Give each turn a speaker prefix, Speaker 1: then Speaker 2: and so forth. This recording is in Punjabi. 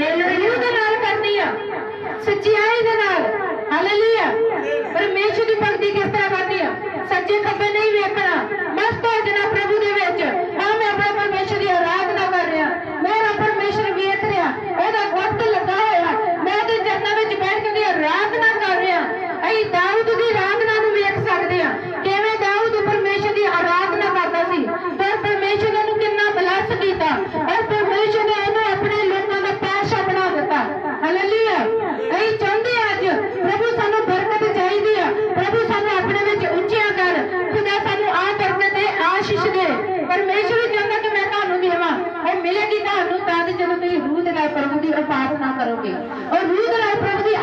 Speaker 1: ਰਿਵਿਊ ਦੇ ਨਾਲ ਕਰਨੀ ਆ। ਸੱਚਾਈ ਦੇ ਨਾਲ। ਹਾਲੇਲੂਇਆ ਪਰਮੇਸ਼ਰ ਦੀ ਭਗਤੀ ਕਿਸ ਤਰ੍ਹਾਂ ਕਰਨੀ ਆ? ਸੱਜੇ ਖੱਬੇ ਨਹੀਂ ਵੇਖਣਾ। ਮਸਤ ਹੋ ਜਾਣਾ ਪ੍ਰਭੂ ਸਾਨੂੰ ਆਪਣੇ ਵਿੱਚ ਉੱਚਿਆ ਕਰ। ਖੁਦਾ ਸਾਨੂੰ ਆ ਬਰਕਤ ਦੇ ਆਸ਼ੀਸ਼ ਦੇ। ਪਰਮੇਸ਼ਰ ਵੀ ਚਾਹੁੰਦਾ ਕਿ ਮੈਂ ਤੁਹਾਨੂੰ ਦੇਵਾਂ। ਉਹ ਮਿਲੇਗੀ ਤੁਹਾਨੂੰ ਤਾਂ ਤੇ ਜਦੋਂ ਤੁਸੀਂ ਰੂਹ ਦੇ ਨਾਲ ਪ੍ਰਭੂ ਦੀ ਉਪਾਸਨਾ ਕਰੋਗੇ। ਔਰ ਰੂਹ ਦੇ ਨਾਲ ਪ੍ਰਭੂ ਦੀ